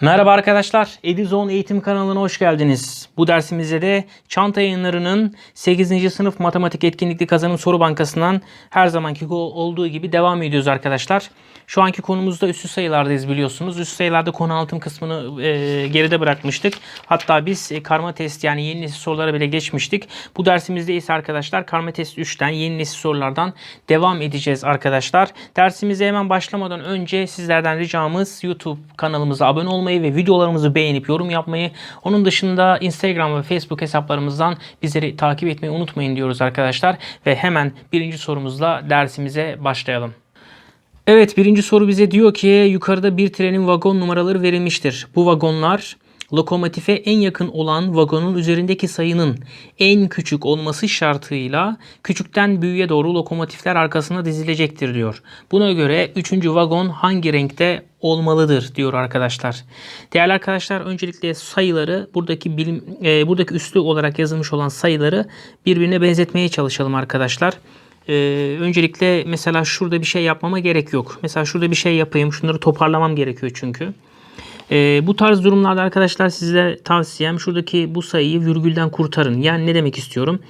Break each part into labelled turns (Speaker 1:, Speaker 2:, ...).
Speaker 1: Merhaba arkadaşlar, Edizon Eğitim kanalına hoş geldiniz. Bu dersimizde de Çanta Yayınları'nın 8. sınıf matematik etkinlikli kazanım soru bankasından her zamanki olduğu gibi devam ediyoruz arkadaşlar. Şu anki konumuzda üstü sayılardayız biliyorsunuz. Üstü sayılarda konu anlatım kısmını e, geride bırakmıştık. Hatta biz e, karma test yani yeni nesil sorulara bile geçmiştik. Bu dersimizde ise arkadaşlar karma test 3'ten yeni nesil sorulardan devam edeceğiz arkadaşlar. Dersimize hemen başlamadan önce sizlerden ricamız YouTube kanalımıza abone olmayı ve videolarımızı beğenip yorum yapmayı. Onun dışında Instagram ve Facebook hesaplarımızdan bizleri takip etmeyi unutmayın diyoruz arkadaşlar. Ve hemen birinci sorumuzla dersimize başlayalım. Evet birinci soru bize diyor ki yukarıda bir trenin vagon numaraları verilmiştir. Bu vagonlar lokomotife en yakın olan vagonun üzerindeki sayının en küçük olması şartıyla küçükten büyüğe doğru lokomotifler arkasına dizilecektir diyor. Buna göre 3. vagon hangi renkte olmalıdır diyor arkadaşlar. Değerli arkadaşlar öncelikle sayıları buradaki bilim e, buradaki üslü olarak yazılmış olan sayıları birbirine benzetmeye çalışalım arkadaşlar. Ee, öncelikle mesela şurada bir şey yapmama gerek yok. Mesela şurada bir şey yapayım. Şunları toparlamam gerekiyor çünkü. Ee, bu tarz durumlarda arkadaşlar size tavsiyem şuradaki bu sayıyı virgülden kurtarın. Yani ne demek istiyorum?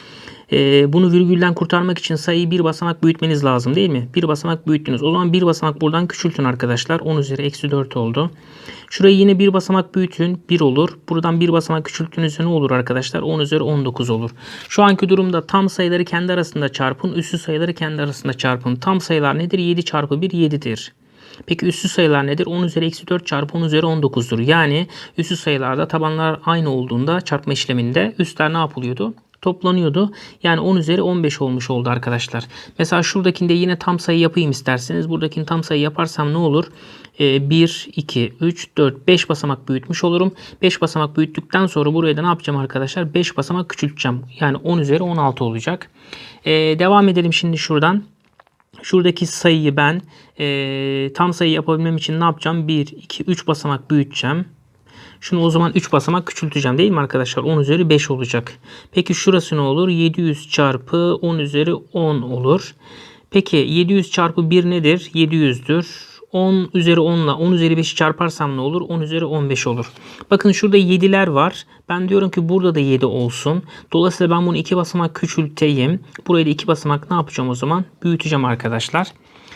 Speaker 1: Ee, bunu virgülden kurtarmak için sayıyı bir basamak büyütmeniz lazım değil mi? Bir basamak büyüttünüz. O zaman bir basamak buradan küçültün arkadaşlar. 10 üzeri eksi 4 oldu. Şurayı yine bir basamak büyütün. 1 olur. Buradan bir basamak küçülttüğünüzde ne olur arkadaşlar? 10 üzeri 19 olur. Şu anki durumda tam sayıları kendi arasında çarpın. Üssü sayıları kendi arasında çarpın. Tam sayılar nedir? 7 çarpı 1 7'dir. Peki üssü sayılar nedir? 10 üzeri eksi 4 çarpı 10 üzeri 19'dur. Yani üssü sayılarda tabanlar aynı olduğunda çarpma işleminde üstler ne yapılıyordu? toplanıyordu. Yani 10 üzeri 15 olmuş oldu arkadaşlar. Mesela şuradakinde yine tam sayı yapayım isterseniz. Buradakini tam sayı yaparsam ne olur? Ee, 1, 2, 3, 4, 5 basamak büyütmüş olurum. 5 basamak büyüttükten sonra buraya da ne yapacağım arkadaşlar? 5 basamak küçülteceğim. Yani 10 üzeri 16 olacak. Ee, devam edelim şimdi şuradan. Şuradaki sayıyı ben e, tam sayı yapabilmem için ne yapacağım? 1, 2, 3 basamak büyüteceğim. Şunu o zaman 3 basamak küçülteceğim değil mi arkadaşlar? 10 üzeri 5 olacak. Peki şurası ne olur? 700 çarpı 10 üzeri 10 olur. Peki 700 çarpı 1 nedir? 700'dür. 10 üzeri 10 ile 10 üzeri 5'i çarparsam ne olur? 10 üzeri 15 olur. Bakın şurada 7'ler var. Ben diyorum ki burada da 7 olsun. Dolayısıyla ben bunu 2 basamak küçülteyim. Burayı da 2 basamak ne yapacağım o zaman? Büyüteceğim arkadaşlar.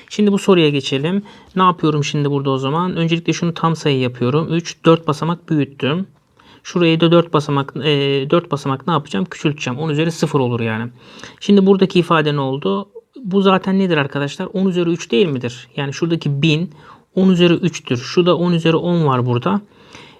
Speaker 1: Şimdi bu soruya geçelim. Ne yapıyorum şimdi burada o zaman? Öncelikle şunu tam sayı yapıyorum. 3, 4 basamak büyüttüm. Şurayı da 4 basamak e, 4 basamak ne yapacağım? Küçülteceğim. 10 üzeri 0 olur yani. Şimdi buradaki ifade ne oldu? Bu zaten nedir arkadaşlar? 10 üzeri 3 değil midir? Yani şuradaki 1000 10 üzeri 3'tür. Şurada 10 üzeri 10 var burada.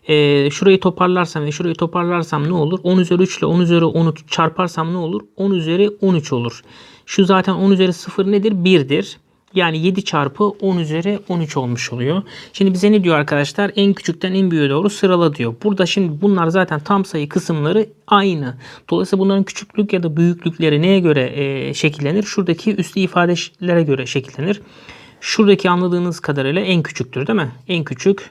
Speaker 1: E, şurayı toparlarsam ve şurayı toparlarsam ne olur? 10 üzeri 3 ile 10 üzeri 10'u çarparsam ne olur? 10 üzeri 13 olur. Şu zaten 10 üzeri 0 nedir? 1'dir. Yani 7 çarpı 10 üzeri 13 olmuş oluyor. Şimdi bize ne diyor arkadaşlar? En küçükten en büyüğe doğru sırala diyor. Burada şimdi bunlar zaten tam sayı kısımları aynı. Dolayısıyla bunların küçüklük ya da büyüklükleri neye göre e, şekillenir? Şuradaki üslü ifadelere göre şekillenir. Şuradaki anladığınız kadarıyla en küçüktür değil mi? En küçük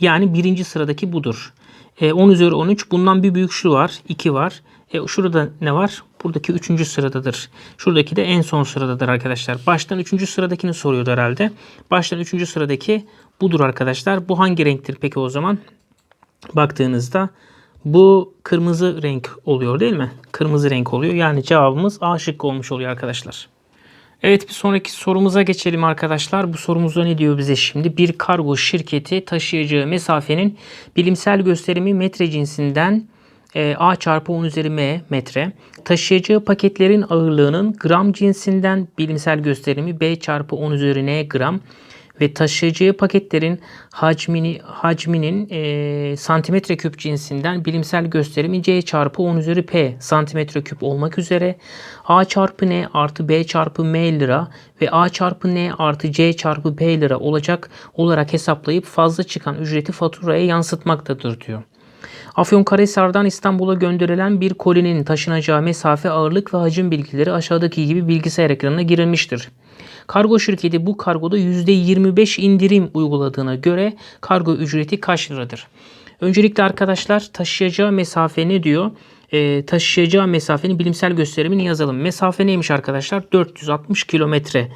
Speaker 1: yani birinci sıradaki budur. E, 10 üzeri 13 bundan bir büyük şu var. 2 var. E, şurada ne var? Buradaki 3. sıradadır. Şuradaki de en son sıradadır arkadaşlar. Baştan 3. sıradakini soruyordu herhalde. Baştan 3. sıradaki budur arkadaşlar. Bu hangi renktir peki o zaman? Baktığınızda bu kırmızı renk oluyor değil mi? Kırmızı renk oluyor. Yani cevabımız A şıkkı olmuş oluyor arkadaşlar. Evet bir sonraki sorumuza geçelim arkadaşlar. Bu sorumuzda ne diyor bize şimdi? Bir kargo şirketi taşıyacağı mesafenin bilimsel gösterimi metre cinsinden e, A çarpı 10 üzeri M metre. Taşıyacağı paketlerin ağırlığının gram cinsinden bilimsel gösterimi B çarpı 10 üzeri N gram ve taşıyacağı paketlerin hacmini hacminin e, santimetre küp cinsinden bilimsel gösterimi C çarpı 10 üzeri P santimetre küp olmak üzere A çarpı N artı B çarpı M lira ve A çarpı N artı C çarpı P lira olacak olarak hesaplayıp fazla çıkan ücreti faturaya yansıtmaktadır diyor. Afyonkarahisar'dan İstanbul'a gönderilen bir kolinin taşınacağı mesafe, ağırlık ve hacim bilgileri aşağıdaki gibi bilgisayar ekranına girilmiştir. Kargo şirketi bu kargoda %25 indirim uyguladığına göre kargo ücreti kaç liradır? Öncelikle arkadaşlar taşıyacağı mesafe ne diyor? Ee, taşıyacağı mesafenin bilimsel gösterimini yazalım. Mesafe neymiş arkadaşlar? 460 kilometre.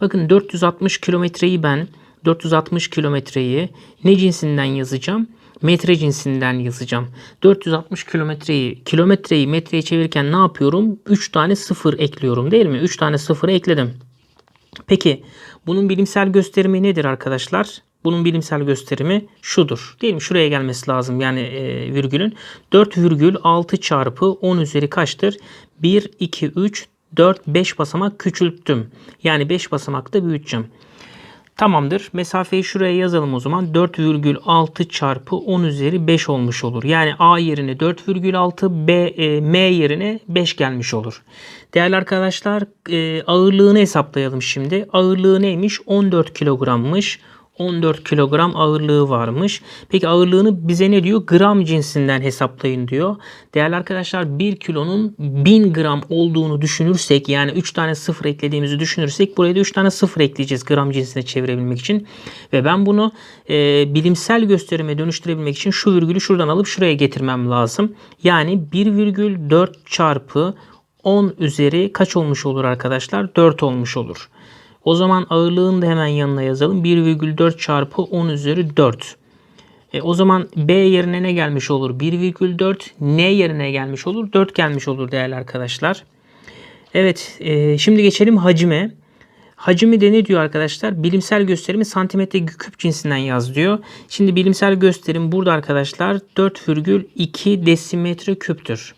Speaker 1: Bakın 460 kilometreyi ben 460 kilometreyi ne cinsinden yazacağım? Metre cinsinden yazacağım. 460 kilometreyi kilometreyi metreye çevirirken ne yapıyorum? 3 tane sıfır ekliyorum değil mi? 3 tane sıfırı ekledim. Peki bunun bilimsel gösterimi nedir arkadaşlar? Bunun bilimsel gösterimi şudur. Değil mi? Şuraya gelmesi lazım yani e, virgülün. 4,6 çarpı 10 üzeri kaçtır? 1, 2, 3, 4, 5 basamak küçülttüm. Yani 5 basamakta büyüteceğim. Tamamdır. Mesafeyi şuraya yazalım o zaman. 4,6 çarpı 10 üzeri 5 olmuş olur. Yani A yerine 4,6 B, e, M yerine 5 gelmiş olur. Değerli arkadaşlar e, ağırlığını hesaplayalım şimdi. Ağırlığı neymiş? 14 kilogrammış. 14 kilogram ağırlığı varmış. Peki ağırlığını bize ne diyor? Gram cinsinden hesaplayın diyor. Değerli arkadaşlar 1 kilonun 1000 gram olduğunu düşünürsek yani 3 tane sıfır eklediğimizi düşünürsek buraya da 3 tane sıfır ekleyeceğiz gram cinsine çevirebilmek için. Ve ben bunu e, bilimsel gösterime dönüştürebilmek için şu virgülü şuradan alıp şuraya getirmem lazım. Yani 1,4 çarpı 10 üzeri kaç olmuş olur arkadaşlar? 4 olmuş olur. O zaman ağırlığını da hemen yanına yazalım. 1,4 çarpı 10 üzeri 4. E, o zaman B yerine ne gelmiş olur? 1,4. N yerine gelmiş olur? 4 gelmiş olur değerli arkadaşlar. Evet e, şimdi geçelim hacime. Hacimi de ne diyor arkadaşlar? Bilimsel gösterimi santimetre küp cinsinden yaz diyor. Şimdi bilimsel gösterim burada arkadaşlar 4,2 desimetre küptür.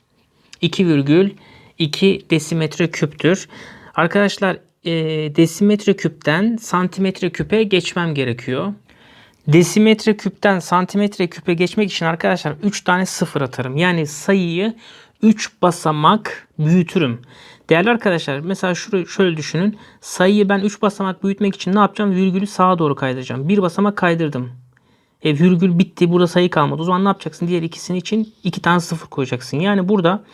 Speaker 1: 2,2 desimetre küptür. Arkadaşlar e, desimetre küpten santimetre küpe geçmem gerekiyor. Desimetre küpten santimetre küpe geçmek için arkadaşlar 3 tane sıfır atarım. Yani sayıyı 3 basamak büyütürüm. Değerli arkadaşlar mesela şurayı şöyle düşünün. Sayıyı ben 3 basamak büyütmek için ne yapacağım? Virgülü sağa doğru kaydıracağım. Bir basamak kaydırdım. E, virgül bitti. Burada sayı kalmadı. O zaman ne yapacaksın? Diğer ikisinin için 2 tane sıfır koyacaksın. Yani burada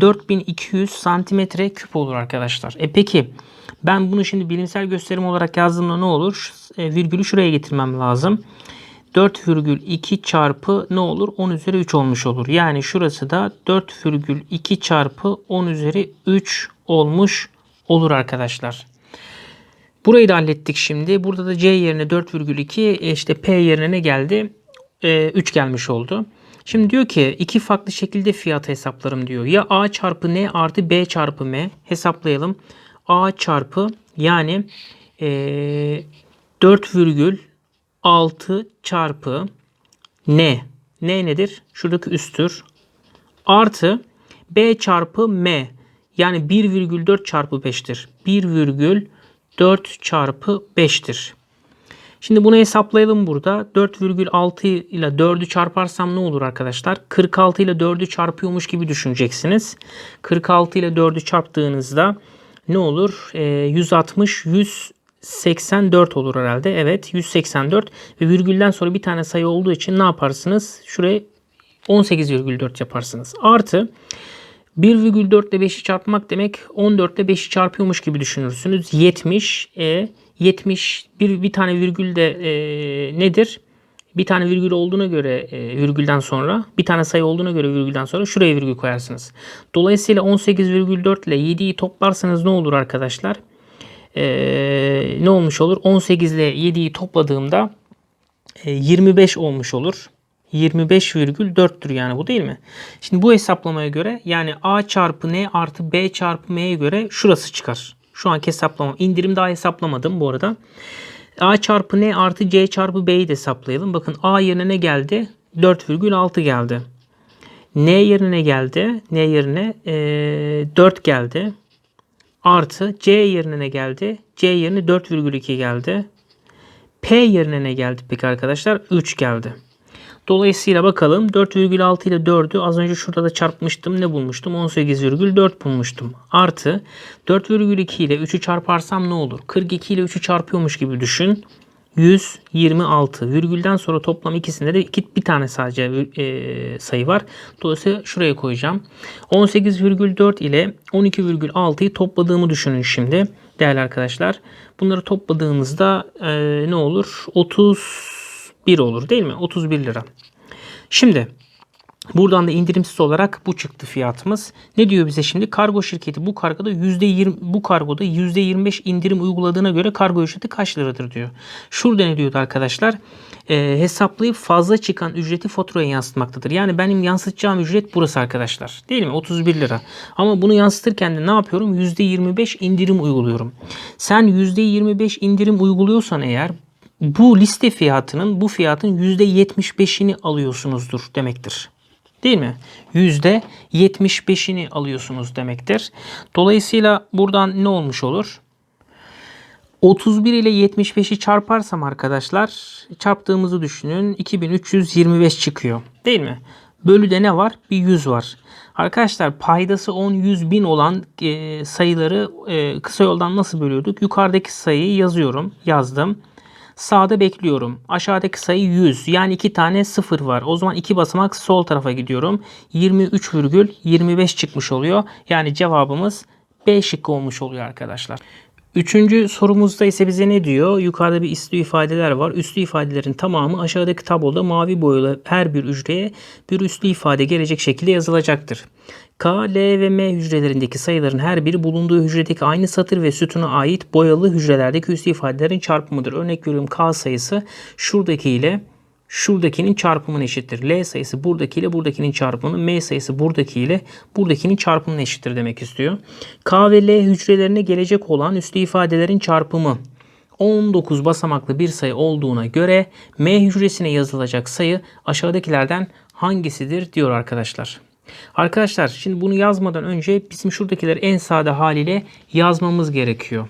Speaker 1: 4200 santimetre küp olur arkadaşlar. E peki ben bunu şimdi bilimsel gösterim olarak yazdığımda ne olur? E, virgülü şuraya getirmem lazım. 4,2 çarpı ne olur? 10 üzeri 3 olmuş olur. Yani şurası da 4,2 çarpı 10 üzeri 3 olmuş olur arkadaşlar. Burayı da hallettik şimdi. Burada da C yerine 4,2 e, işte P yerine ne geldi? E, 3 gelmiş oldu. Şimdi diyor ki iki farklı şekilde fiyat hesaplarım diyor. Ya A çarpı N artı B çarpı M hesaplayalım. A çarpı yani e, 4,6 çarpı N. N nedir? Şuradaki üstür. Artı B çarpı M. Yani 1,4 çarpı 5'tir. 1,4 çarpı 5'tir. Şimdi bunu hesaplayalım burada. 4,6 ile 4'ü çarparsam ne olur arkadaşlar? 46 ile 4'ü çarpıyormuş gibi düşüneceksiniz. 46 ile 4'ü çarptığınızda ne olur? E, 160, 184 olur herhalde. Evet 184 ve virgülden sonra bir tane sayı olduğu için ne yaparsınız? Şuraya 18,4 yaparsınız. Artı 1,4 ile 5'i çarpmak demek 14 ile 5'i çarpıyormuş gibi düşünürsünüz. 70 e 70 bir, bir tane virgül de e, nedir? Bir tane virgül olduğuna göre e, virgülden sonra bir tane sayı olduğuna göre virgülden sonra şuraya virgül koyarsınız. Dolayısıyla 18,4 ile 7'yi toplarsanız ne olur arkadaşlar? E, ne olmuş olur? 18 ile 7'yi topladığımda e, 25 olmuş olur. 25,4'tür yani bu değil mi? Şimdi bu hesaplamaya göre yani A çarpı N artı B çarpı M'ye göre şurası çıkar. Şu anki hesaplamam. İndirim daha hesaplamadım bu arada. A çarpı N artı C çarpı B'yi de hesaplayalım. Bakın A yerine ne geldi? 4,6 geldi. N yerine ne geldi? N yerine e, 4 geldi. Artı C yerine ne geldi? C yerine 4,2 geldi. P yerine ne geldi peki arkadaşlar? 3 geldi. Dolayısıyla bakalım 4,6 ile 4'ü az önce şurada da çarpmıştım. Ne bulmuştum? 18,4 bulmuştum. Artı 4,2 ile 3'ü çarparsam ne olur? 42 ile 3'ü çarpıyormuş gibi düşün. 126. Virgülden sonra toplam ikisinde de iki, bir tane sadece e, sayı var. Dolayısıyla şuraya koyacağım. 18,4 ile 12,6'yı topladığımı düşünün şimdi değerli arkadaşlar. Bunları topladığımızda e, ne olur? 30 1 olur değil mi? 31 lira. Şimdi Buradan da indirimsiz olarak bu çıktı fiyatımız. Ne diyor bize şimdi? Kargo şirketi bu kargoda %20 bu kargoda %25 indirim uyguladığına göre kargo ücreti kaç liradır diyor. Şurada ne diyordu arkadaşlar? Ee, hesaplayıp fazla çıkan ücreti faturaya yansıtmaktadır. Yani benim yansıtacağım ücret burası arkadaşlar. Değil mi? 31 lira. Ama bunu yansıtırken de ne yapıyorum? %25 indirim uyguluyorum. Sen %25 indirim uyguluyorsan eğer bu liste fiyatının bu fiyatın %75'ini alıyorsunuzdur demektir. Değil mi? %75'ini alıyorsunuz demektir. Dolayısıyla buradan ne olmuş olur? 31 ile 75'i çarparsam arkadaşlar çarptığımızı düşünün 2325 çıkıyor. Değil mi? Bölüde ne var? Bir 100 var. Arkadaşlar paydası 10 100 bin olan e, sayıları e, kısa yoldan nasıl bölüyorduk? Yukarıdaki sayıyı yazıyorum. Yazdım. Sağda bekliyorum. Aşağıdaki sayı 100. Yani iki tane sıfır var. O zaman iki basamak sol tarafa gidiyorum. 23,25 çıkmış oluyor. Yani cevabımız B şıkkı olmuş oluyor arkadaşlar. Üçüncü sorumuzda ise bize ne diyor? Yukarıda bir üslü ifadeler var. Üslü ifadelerin tamamı aşağıdaki tabloda mavi boyalı her bir hücreye bir üslü ifade gelecek şekilde yazılacaktır. K, L ve M hücrelerindeki sayıların her biri bulunduğu hücredeki aynı satır ve sütuna ait boyalı hücrelerdeki üslü ifadelerin çarpımıdır. Örnek veriyorum K sayısı şuradaki ile şuradakinin çarpımına eşittir. L sayısı buradaki ile buradakinin çarpımını, M sayısı buradaki ile buradakinin çarpımına eşittir demek istiyor. K ve L hücrelerine gelecek olan üslü ifadelerin çarpımı 19 basamaklı bir sayı olduğuna göre M hücresine yazılacak sayı aşağıdakilerden hangisidir diyor arkadaşlar. Arkadaşlar şimdi bunu yazmadan önce bizim şuradakileri en sade haliyle yazmamız gerekiyor.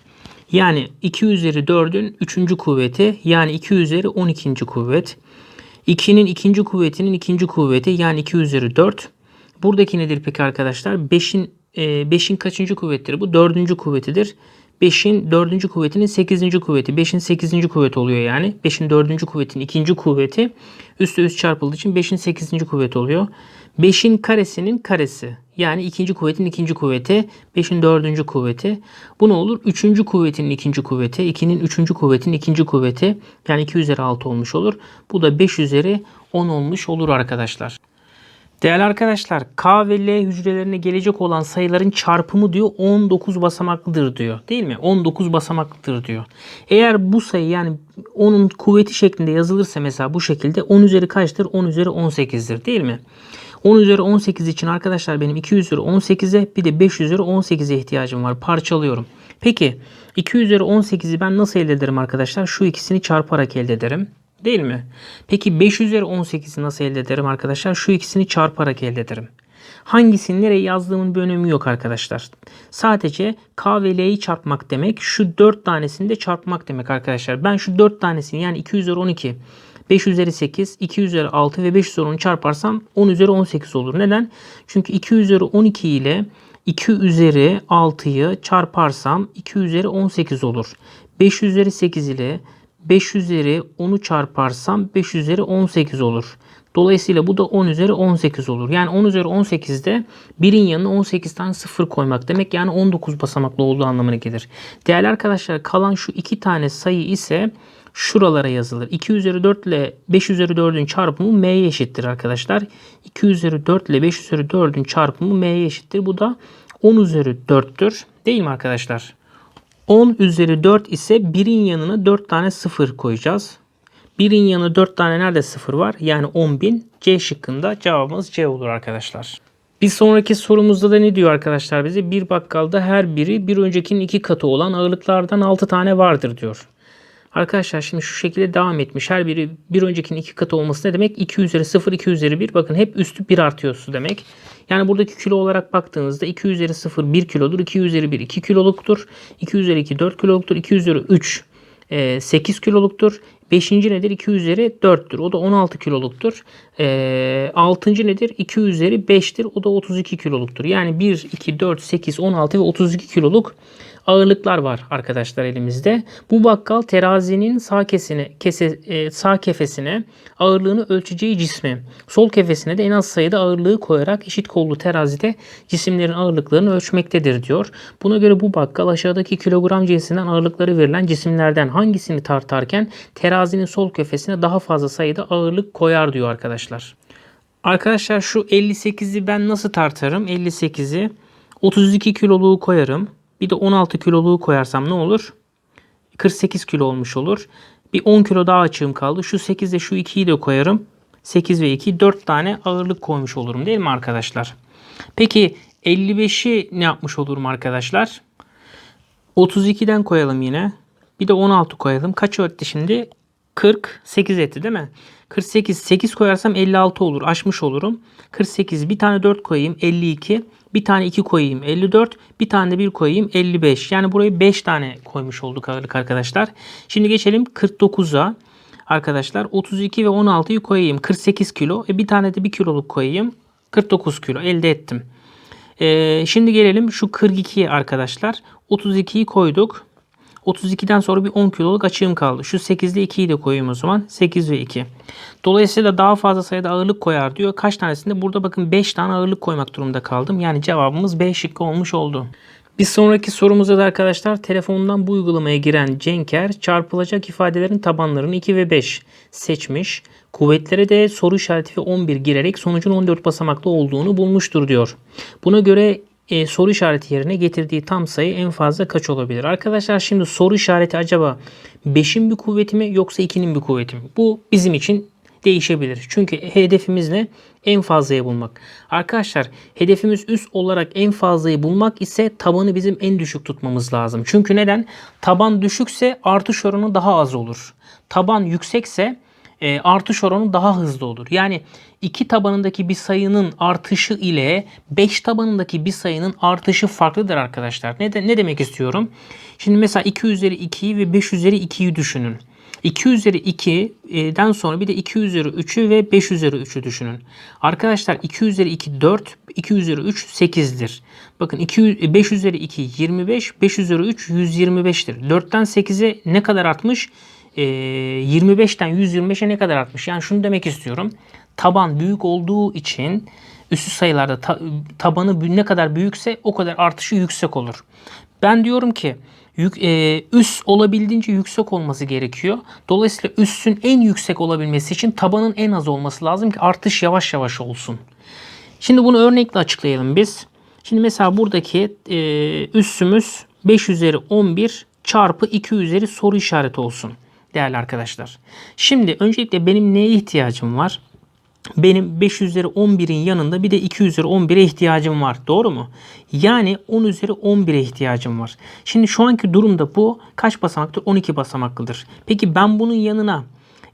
Speaker 1: Yani 2 üzeri 4'ün 3. kuvveti yani 2 üzeri 12. kuvvet. 2'nin ikinci kuvvetinin ikinci kuvveti yani 2 üzeri 4. Buradaki nedir peki arkadaşlar? 5'in 5'in kaçıncı kuvvettir bu? 4. kuvvetidir. 5'in 4. kuvvetinin 8. kuvveti. 5'in 8. kuvveti oluyor yani. 5'in 4. kuvvetinin 2. kuvveti. Üstü üst çarpıldığı için 5'in 8. kuvveti oluyor. 5'in karesinin karesi. Yani ikinci kuvvetin ikinci kuvveti. 5'in dördüncü kuvveti. Bu ne olur? Üçüncü kuvvetinin ikinci kuvveti. 2'nin üçüncü kuvvetinin ikinci kuvveti. Yani 2 üzeri 6 olmuş olur. Bu da 5 üzeri 10 olmuş olur arkadaşlar. Değerli arkadaşlar K ve L hücrelerine gelecek olan sayıların çarpımı diyor 19 basamaklıdır diyor. Değil mi? 19 basamaklıdır diyor. Eğer bu sayı yani onun kuvveti şeklinde yazılırsa mesela bu şekilde 10 üzeri kaçtır? 10 üzeri 18'dir değil mi? 10 üzeri 18 için arkadaşlar benim 2 üzeri 18'e bir de 5 üzeri 18'e ihtiyacım var. Parçalıyorum. Peki 2 üzeri 18'i ben nasıl elde ederim arkadaşlar? Şu ikisini çarparak elde ederim. Değil mi? Peki 5 üzeri 18'i nasıl elde ederim arkadaşlar? Şu ikisini çarparak elde ederim. Hangisini nereye yazdığımın bir önemi yok arkadaşlar. Sadece K ve L'yi çarpmak demek. Şu 4 tanesini de çarpmak demek arkadaşlar. Ben şu 4 tanesini yani 2 üzeri 12 5 üzeri 8, 2 üzeri 6 ve 5 üzeri 10'u çarparsam 10 üzeri 18 olur. Neden? Çünkü 2 üzeri 12 ile 2 üzeri 6'yı çarparsam 2 üzeri 18 olur. 5 üzeri 8 ile 5 üzeri 10'u çarparsam 5 üzeri 18 olur. Dolayısıyla bu da 10 üzeri 18 olur. Yani 10 üzeri 18'de birin yanına 18 tane 0 koymak demek. Yani 19 basamaklı olduğu anlamına gelir. Değerli arkadaşlar kalan şu iki tane sayı ise şuralara yazılır. 2 üzeri 4 ile 5 üzeri 4'ün çarpımı m'ye eşittir arkadaşlar. 2 üzeri 4 ile 5 üzeri 4'ün çarpımı m'ye eşittir. Bu da 10 üzeri 4'tür. Değil mi arkadaşlar? 10 üzeri 4 ise 1'in yanına 4 tane 0 koyacağız. 1'in yanına 4 tane nerede 0 var? Yani 10.000. C şıkkında cevabımız C olur arkadaşlar. Bir sonraki sorumuzda da ne diyor arkadaşlar bize? Bir bakkalda her biri bir öncekinin iki katı olan ağırlıklardan 6 tane vardır diyor. Arkadaşlar şimdi şu şekilde devam etmiş. Her biri bir öncekinin iki katı olması ne demek? 2 üzeri 0, 2 üzeri 1. Bakın hep üstü 1 artıyor su demek. Yani buradaki kilo olarak baktığınızda 2 üzeri 0 1 kilodur. 2 üzeri 1 2 kiloluktur. 2 üzeri 2 4 kiloluktur. 2 üzeri 3 8 kiloluktur. Beşinci nedir? 2 üzeri 4'tür. O da 16 kiloluktur. E, altıncı nedir? 2 üzeri 5'tir. O da 32 kiloluktur. Yani 1, 2, 4, 8, 16 ve 32 kiloluk ağırlıklar var arkadaşlar elimizde. Bu bakkal terazinin sağ kesine, kese, e, sağ kefesine ağırlığını ölçeceği cismi, sol kefesine de en az sayıda ağırlığı koyarak eşit kollu terazide cisimlerin ağırlıklarını ölçmektedir diyor. Buna göre bu bakkal aşağıdaki kilogram cinsinden ağırlıkları verilen cisimlerden hangisini tartarken terazinin sol kefesine daha fazla sayıda ağırlık koyar diyor arkadaşlar. Arkadaşlar şu 58'i ben nasıl tartarım? 58'i 32 kiloluğu koyarım. Bir de 16 kiloluğu koyarsam ne olur? 48 kilo olmuş olur. Bir 10 kilo daha açığım kaldı. Şu 8'de şu 2'yi de koyarım. 8 ve 2 4 tane ağırlık koymuş olurum değil mi arkadaşlar? Peki 55'i ne yapmış olurum arkadaşlar? 32'den koyalım yine. Bir de 16 koyalım. Kaç etti şimdi? 48 etti değil mi? 48 8 koyarsam 56 olur. Aşmış olurum. 48 bir tane 4 koyayım 52. Bir tane 2 koyayım 54. Bir tane de 1 koyayım 55. Yani burayı 5 tane koymuş olduk ağırlık arkadaşlar. Şimdi geçelim 49'a. Arkadaşlar 32 ve 16'yı koyayım. 48 kilo. E bir tane de 1 kiloluk koyayım. 49 kilo elde ettim. Ee, şimdi gelelim şu 42'ye arkadaşlar. 32'yi koyduk. 32'den sonra bir 10 kiloluk açığım kaldı. Şu 8 ile 2'yi de koyayım o zaman. 8 ve 2. Dolayısıyla daha fazla sayıda ağırlık koyar diyor. Kaç tanesinde? Burada bakın 5 tane ağırlık koymak durumunda kaldım. Yani cevabımız B şıkkı olmuş oldu. Bir sonraki sorumuzda da arkadaşlar telefondan bu uygulamaya giren Cenker çarpılacak ifadelerin tabanlarını 2 ve 5 seçmiş. Kuvvetlere de soru işareti ve 11 girerek sonucun 14 basamaklı olduğunu bulmuştur diyor. Buna göre e, soru işareti yerine getirdiği tam sayı en fazla kaç olabilir? Arkadaşlar şimdi soru işareti acaba 5'in bir kuvveti mi yoksa 2'nin bir kuvveti mi? Bu bizim için değişebilir. Çünkü hedefimiz ne? En fazlayı bulmak. Arkadaşlar hedefimiz üst olarak en fazlayı bulmak ise tabanı bizim en düşük tutmamız lazım. Çünkü neden? Taban düşükse artış oranı daha az olur. Taban yüksekse e, artış oranı daha hızlı olur. Yani 2 tabanındaki bir sayının artışı ile 5 tabanındaki bir sayının artışı farklıdır arkadaşlar. Ne, de, ne demek istiyorum? Şimdi mesela 2 üzeri 2'yi ve 5 üzeri 2'yi düşünün. 2 üzeri 2'den sonra bir de 2 üzeri 3'ü ve 5 üzeri 3'ü düşünün. Arkadaşlar 2 üzeri 2 4, 2 üzeri 3 8'dir. Bakın 2, 5 üzeri 2 25, 5 üzeri 3 125'tir. 4'ten 8'e ne kadar artmış? 25'ten 125'e ne kadar artmış? Yani şunu demek istiyorum. Taban büyük olduğu için üstü sayılarda ta, tabanı ne kadar büyükse o kadar artışı yüksek olur. Ben diyorum ki yük, e, üst olabildiğince yüksek olması gerekiyor. Dolayısıyla üssün en yüksek olabilmesi için tabanın en az olması lazım ki artış yavaş yavaş olsun. Şimdi bunu örnekle açıklayalım biz. Şimdi mesela buradaki e, üssümüz 5 üzeri 11 çarpı 2 üzeri soru işareti olsun değerli arkadaşlar. Şimdi öncelikle benim neye ihtiyacım var? Benim 5 üzeri 11'in yanında bir de 2 üzeri 11'e ihtiyacım var. Doğru mu? Yani 10 üzeri 11'e ihtiyacım var. Şimdi şu anki durumda bu kaç basamaktır? 12 basamaklıdır. Peki ben bunun yanına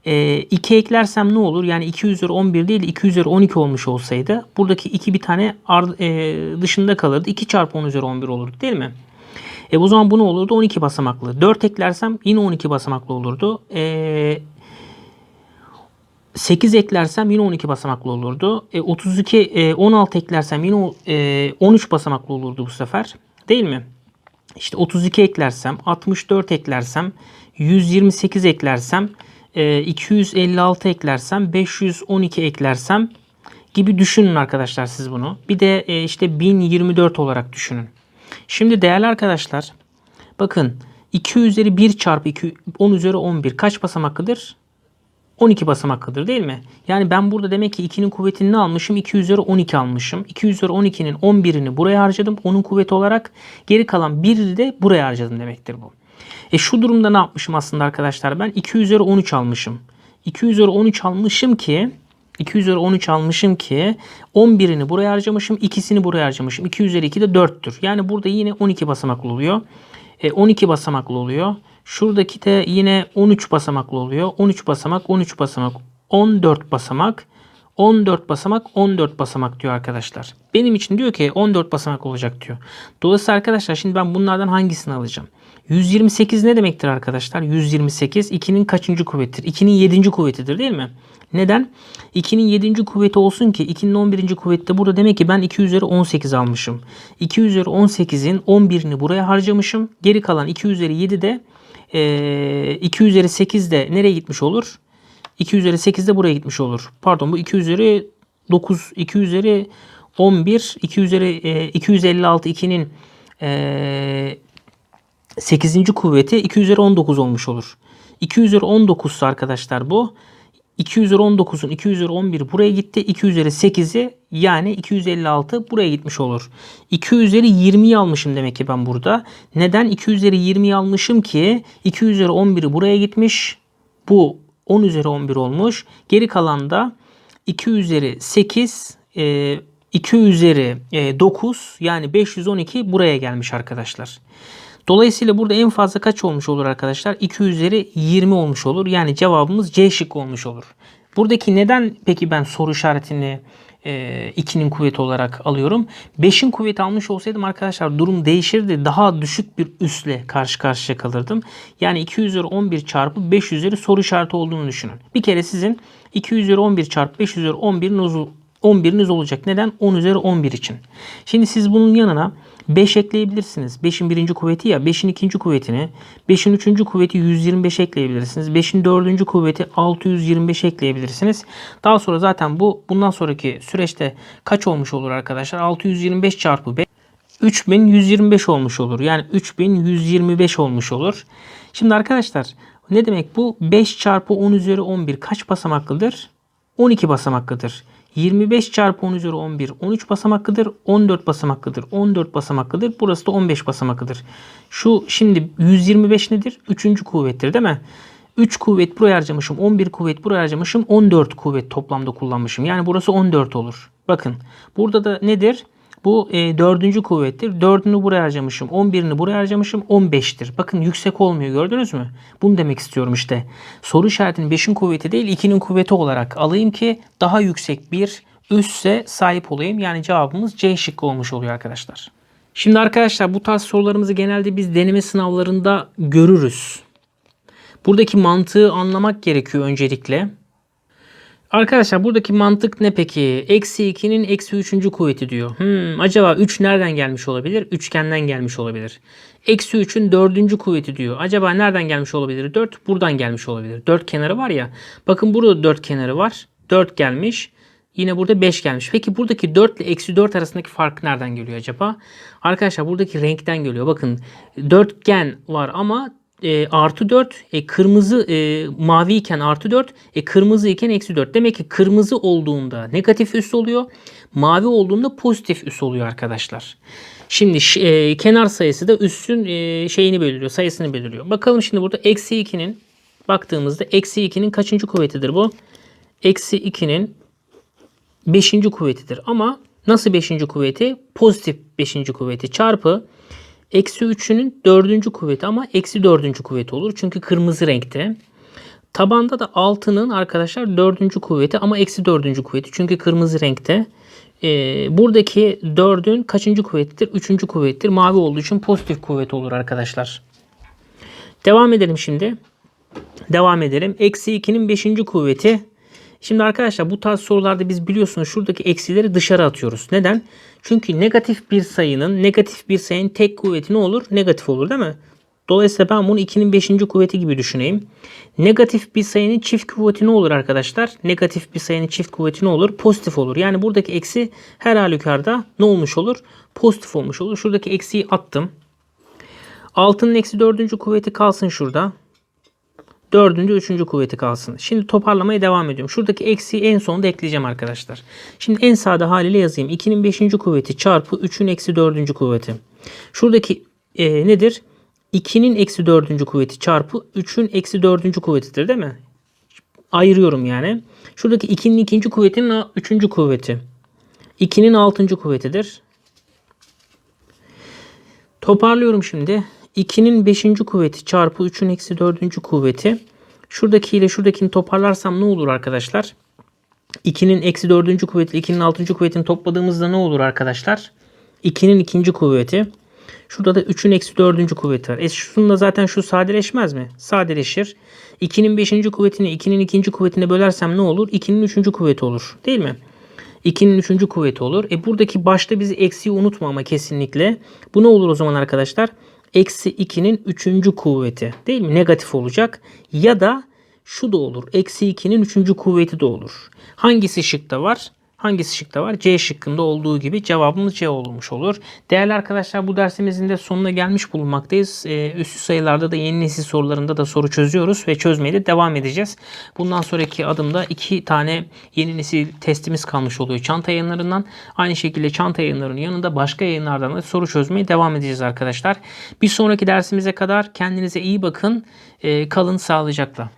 Speaker 1: e, 2 eklersem ne olur? Yani 2 üzeri 11 değil 2 üzeri 12 olmuş olsaydı buradaki 2 bir tane e, dışında kalırdı. 2 çarpı 10 üzeri 11 olurdu değil mi? E o zaman bu ne olurdu? 12 basamaklı. 4 eklersem yine 12 basamaklı olurdu. E, 8 eklersem yine 12 basamaklı olurdu. E, 32 e, 16 eklersem yine e, 13 basamaklı olurdu bu sefer. Değil mi? İşte 32 eklersem, 64 eklersem, 128 eklersem, e, 256 eklersem, 512 eklersem gibi düşünün arkadaşlar siz bunu. Bir de e, işte 1024 olarak düşünün. Şimdi değerli arkadaşlar bakın 2 üzeri 1 çarpı 2 10 üzeri 11 kaç basamaklıdır? 12 basamaklıdır değil mi? Yani ben burada demek ki 2'nin kuvvetini ne almışım? 2 üzeri 12 almışım. 2 üzeri 12'nin 11'ini buraya harcadım. Onun kuvveti olarak geri kalan 1'i de buraya harcadım demektir bu. E şu durumda ne yapmışım aslında arkadaşlar? Ben 2 üzeri 13 almışım. 2 üzeri 13 almışım ki 2 üzeri 13 almışım ki 11'ini buraya harcamışım. ikisini buraya harcamışım. 2 üzeri 2 de 4'tür. Yani burada yine 12 basamaklı oluyor. E, 12 basamaklı oluyor. Şuradaki de yine 13 basamaklı oluyor. 13 basamak, 13 basamak, 14 basamak, 14 basamak, 14 basamak diyor arkadaşlar. Benim için diyor ki 14 basamak olacak diyor. Dolayısıyla arkadaşlar şimdi ben bunlardan hangisini alacağım? 128 ne demektir arkadaşlar? 128 2'nin kaçıncı kuvvetidir? 2'nin 7. kuvvetidir değil mi? Neden? 2'nin 7. kuvveti olsun ki 2'nin 11. kuvvette burada demek ki ben 2 üzeri 18 almışım. 2 üzeri 18'in 11'ini buraya harcamışım. Geri kalan 2 üzeri 7 de e, 2 üzeri 8 de nereye gitmiş olur? 2 üzeri 8 de buraya gitmiş olur. Pardon bu 2 üzeri 9, 2 üzeri 11, 2 üzeri e, 256 2'nin e, 8. kuvveti 2 üzeri 19 olmuş olur. 2 üzeri 19 arkadaşlar bu. 2 üzeri 19'un 2 üzeri 11 buraya gitti. 2 üzeri 8'i yani 256 buraya gitmiş olur. 2 üzeri 20'yi almışım demek ki ben burada. Neden 2 üzeri 20'yi almışım ki 2 üzeri 11'i buraya gitmiş. Bu 10 üzeri 11 olmuş. Geri kalan da 2 üzeri 8 e, 2 üzeri e, 9 yani 512 buraya gelmiş arkadaşlar. Dolayısıyla burada en fazla kaç olmuş olur arkadaşlar? 2 üzeri 20 olmuş olur. Yani cevabımız C şık olmuş olur. Buradaki neden peki ben soru işaretini 2'nin kuvveti olarak alıyorum? 5'in kuvveti almış olsaydım arkadaşlar durum değişirdi. Daha düşük bir üsle karşı karşıya kalırdım. Yani 2 üzeri 11 çarpı 5 üzeri soru işareti olduğunu düşünün. Bir kere sizin 2 üzeri 11 çarpı 5 üzeri 11'iniz 11'iniz olacak. Neden? 10 üzeri 11 için. Şimdi siz bunun yanına 5 ekleyebilirsiniz. 5'in birinci kuvveti ya 5'in ikinci kuvvetini 5'in üçüncü kuvveti 125 ekleyebilirsiniz. 5'in dördüncü kuvveti 625 ekleyebilirsiniz. Daha sonra zaten bu bundan sonraki süreçte kaç olmuş olur arkadaşlar? 625 çarpı 5 3125 olmuş olur. Yani 3125 olmuş olur. Şimdi arkadaşlar ne demek bu? 5 çarpı 10 üzeri 11 kaç basamaklıdır? 12 basamaklıdır. 25 çarpı 10 üzeri 11 13 basamaklıdır. 14 basamaklıdır. 14 basamaklıdır. Burası da 15 basamaklıdır. Şu şimdi 125 nedir? 3. kuvvettir değil mi? 3 kuvvet buraya harcamışım. 11 kuvvet buraya harcamışım. 14 kuvvet toplamda kullanmışım. Yani burası 14 olur. Bakın burada da nedir? Bu e, dördüncü kuvvettir. Dördünü buraya harcamışım. 11'ini buraya harcamışım. 15'tir. Bakın yüksek olmuyor gördünüz mü? Bunu demek istiyorum işte. Soru işaretini 5'in kuvveti değil 2'nin kuvveti olarak alayım ki daha yüksek bir üsse sahip olayım. Yani cevabımız C şıkkı olmuş oluyor arkadaşlar. Şimdi arkadaşlar bu tarz sorularımızı genelde biz deneme sınavlarında görürüz. Buradaki mantığı anlamak gerekiyor öncelikle. Arkadaşlar buradaki mantık ne peki? Eksi 2'nin eksi 3. kuvveti diyor. Hmm, acaba 3 nereden gelmiş olabilir? Üçgenden gelmiş olabilir. Eksi 3'ün 4. kuvveti diyor. Acaba nereden gelmiş olabilir? 4 buradan gelmiş olabilir. 4 kenarı var ya. Bakın burada 4 kenarı var. 4 gelmiş. Yine burada 5 gelmiş. Peki buradaki 4 ile eksi 4 arasındaki fark nereden geliyor acaba? Arkadaşlar buradaki renkten geliyor. Bakın dörtgen var ama e, artı 4 e, kırmızı e, mavi iken artı 4 e, kırmızı iken eksi 4. Demek ki kırmızı olduğunda negatif üs oluyor. Mavi olduğunda pozitif üs oluyor arkadaşlar. Şimdi e, kenar sayısı da üssün e, şeyini belirliyor. Sayısını belirliyor. Bakalım şimdi burada eksi 2'nin baktığımızda eksi 2'nin kaçıncı kuvvetidir bu? Eksi 2'nin 5. kuvvetidir. Ama nasıl 5. kuvveti? Pozitif 5. kuvveti çarpı Eksi 3'ünün dördüncü kuvveti ama eksi dördüncü kuvveti olur. Çünkü kırmızı renkte. Tabanda da 6'nın arkadaşlar dördüncü kuvveti ama eksi dördüncü kuvveti. Çünkü kırmızı renkte. Ee, buradaki 4'ün kaçıncı kuvvetidir? Üçüncü kuvvettir. Mavi olduğu için pozitif kuvvet olur arkadaşlar. Devam edelim şimdi. Devam edelim. Eksi 2'nin 5. kuvveti Şimdi arkadaşlar bu tarz sorularda biz biliyorsunuz şuradaki eksileri dışarı atıyoruz. Neden? Çünkü negatif bir sayının negatif bir sayının tek kuvveti ne olur? Negatif olur değil mi? Dolayısıyla ben bunu 2'nin 5. kuvveti gibi düşüneyim. Negatif bir sayının çift kuvveti ne olur arkadaşlar? Negatif bir sayının çift kuvveti ne olur? Pozitif olur. Yani buradaki eksi her halükarda ne olmuş olur? Pozitif olmuş olur. Şuradaki eksiyi attım. 6'nın eksi 4. kuvveti kalsın şurada. Dördüncü, üçüncü kuvveti kalsın. Şimdi toparlamaya devam ediyorum. Şuradaki eksiği en sonunda ekleyeceğim arkadaşlar. Şimdi en sade haliyle yazayım. 2'nin beşinci kuvveti çarpı 3'ün eksi dördüncü kuvveti. Şuradaki e, nedir? 2'nin eksi dördüncü kuvveti çarpı 3'ün eksi dördüncü kuvvetidir değil mi? Ayırıyorum yani. Şuradaki 2'nin ikinci kuvvetinin üçüncü kuvveti. 2'nin altıncı kuvvetidir. Toparlıyorum şimdi. 2'nin 5. kuvveti çarpı 3'ün eksi 4. kuvveti. Şuradaki ile şuradakini toparlarsam ne olur arkadaşlar? 2'nin eksi 4. kuvveti 2'nin 6. kuvvetini topladığımızda ne olur arkadaşlar? 2'nin 2. kuvveti. Şurada da 3'ün eksi 4. kuvveti var. E şununla zaten şu sadeleşmez mi? Sadeleşir. 2'nin 5. kuvvetini 2'nin 2. kuvvetine bölersem ne olur? 2'nin 3. kuvveti olur. Değil mi? 2'nin 3. kuvveti olur. E buradaki başta bizi eksiği unutma ama kesinlikle. Bu ne olur o zaman arkadaşlar? Eksi 2'nin 3. kuvveti değil mi? Negatif olacak. Ya da şu da olur. Eksi 2'nin 3. kuvveti de olur. Hangisi şıkta var? Hangisi şıkta var? C şıkkında olduğu gibi cevabımız C olmuş olur. Değerli arkadaşlar bu dersimizin de sonuna gelmiş bulunmaktayız. Ee, üstü sayılarda da yeni nesil sorularında da soru çözüyoruz ve çözmeye de devam edeceğiz. Bundan sonraki adımda iki tane yeni nesil testimiz kalmış oluyor çanta yayınlarından. Aynı şekilde çanta yayınlarının yanında başka yayınlardan da soru çözmeye devam edeceğiz arkadaşlar. Bir sonraki dersimize kadar kendinize iyi bakın. Ee, kalın sağlıcakla.